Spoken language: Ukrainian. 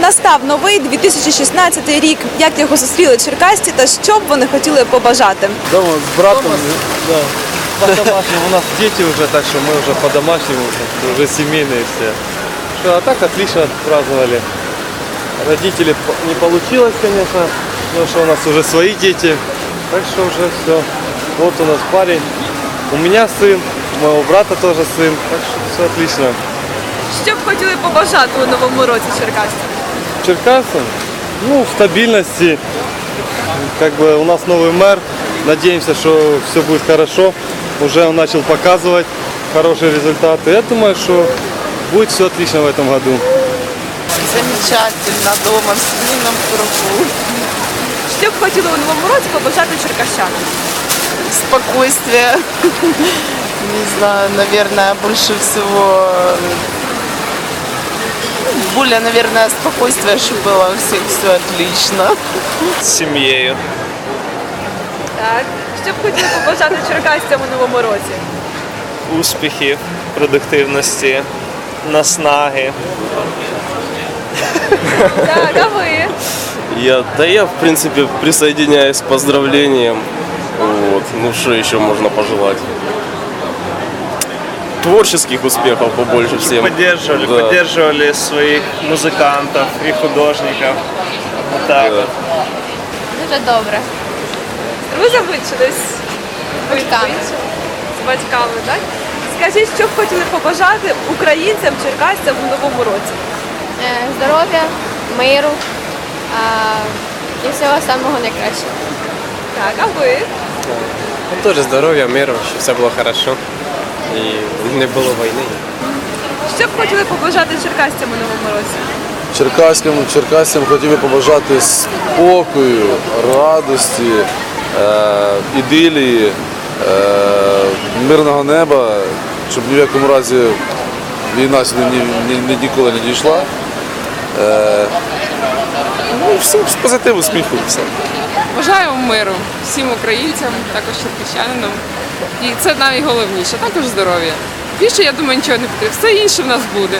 Настав новий 2016 рік. Як його зустріли черкасці та що б вони хотіли побажати? Дома с братом, да. По-домашнему у нас дети уже, так что мы уже по-домашнему, уже семейные все. Что, а так отлично праздновали. Родители по- не получилось, конечно, потому что у нас уже свои дети. Так что уже все. Вот у нас парень. У меня сын, у моего брата тоже сын. Так что все отлично. Що б хотіли побажати у новому році черкасцям? Черкасам, ну, в стабильности. Как бы у нас новый мэр. Надеемся, что все будет хорошо. Уже он начал показывать хорошие результаты. Я думаю, что будет все отлично в этом году. Замечательно дома, в семейном кругу. Що б хотіли у новому році побажати черкащанам? Спокойствие. Не знаю, наверное, больше всего э, Более, наверное, спокойствие, чтобы было у всех все отлично. з сім'єю. Так. Що б хотіли побажати черкасцям у новому році? Успіхів, продуктивності, наснаги. Так, а ви? Я, да я, в принципе, присоединяюсь к поздравлениям. Вот. Ну, что еще можно пожелать? Творческих успехов побольше всем. Поддерживали, Да. поддерживали своїх музикантів і художників. Так. Да. Дуже добре. З друзями чи Батьками. з батьками, так? Скажіть, що б хотіли побажати українцям, черкасцям у новому році? Е, Здоров'я, миру а, і всього самого найкращого. Так, а ви? Ну, Тоже здоров'я, миру, щоб все було хорошо і не було війни. Що б хотіли побажати черкасцям у новому році? Черкаським, черкасцям хотів би побажати спокою, радості, е, ідилії, е, мирного неба, щоб ні в якому разі війна сюди ні, ні, ні- ніколи не дійшла. Е, ну, і все, позитиву, сміху, все. Бажаю миру всім українцям, також черкащанинам. І це найголовніше, також здоров'я. Більше, я думаю, нічого не потрібно. Все інше в нас буде.